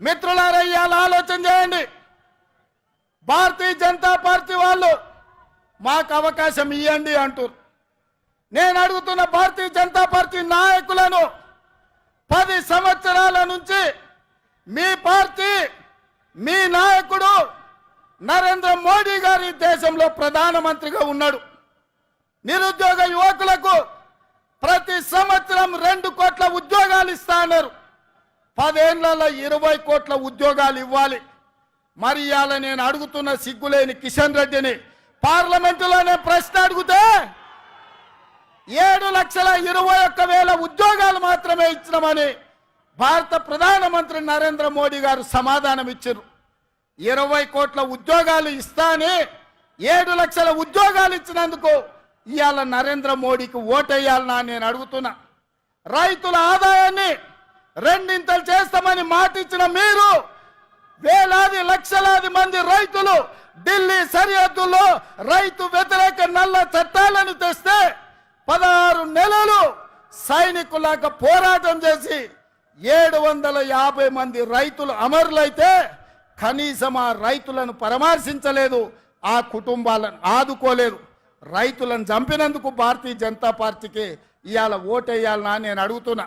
మిత్రులారా ఇవాళ ఆలోచన చేయండి. భారతీయ జనతా పార్టీ వాళ్ళు మాకు అవకాశం ఇవ్వండి అంటారు నేను అడుగుతున్న భారతీయ జనతా పార్టీ నాయకులను పది సంవత్సరాల నుంచి మీ పార్టీ మీ నాయకుడు నరేంద్ర మోడీ గారి దేశంలో ప్రధానమంత్రిగా ఉన్నాడు. నిరుద్యోగ యువకులకు ప్రతి సంవత్సరం రెండు కోట్ల ఉద్యోగాలు ఇస్తా అన్నారు. పదేళ్ళలో ఇరవై కోట్ల ఉద్యోగాలు ఇవ్వాలి. మరి ఇవాళ నేను అడుగుతున్న సిగ్గులేని కిషన్ రెడ్డిని పార్లమెంటులోనే ప్రశ్న అడిగితే ఏడు లక్షల ఇరవై ఒక్క వేల ఉద్యోగాలు మాత్రమే ఇచ్చినామని భారత ప్రధానమంత్రి నరేంద్ర మోడీ గారు సమాధానం ఇచ్చారు. ఇరవై కోట్ల ఉద్యోగాలు ఇస్తానే ఏడు లక్షల ఉద్యోగాలు ఇచ్చినందుకు ఇవాళ నరేంద్ర మోడీకి ఓటేయాలనా నేను అడుగుతున్నా. రైతుల ఆదాయాన్ని రెండింతలు చేస్తామని మాట ఇచ్చిన మీరు వేలాది లక్షలాది మంది రైతులు ఢిల్లీ సరిహద్దుల్లో రైతు వ్యతిరేక నల్ల చట్టాలను తెస్తే పదహారు నెలలు సైనికులాగా పోరాటం చేసి ఏడు వందల యాభై మంది రైతులు అమరులైతే కనీసం ఆ రైతులను పరామర్శించలేదు ఆ కుటుంబాలను ఆదుకోలేదు. రైతులను చంపినందుకు భారతీయ జనతా పార్టీకి ఇవాళ ఓటేయాలనా నేను అడుగుతున్నా.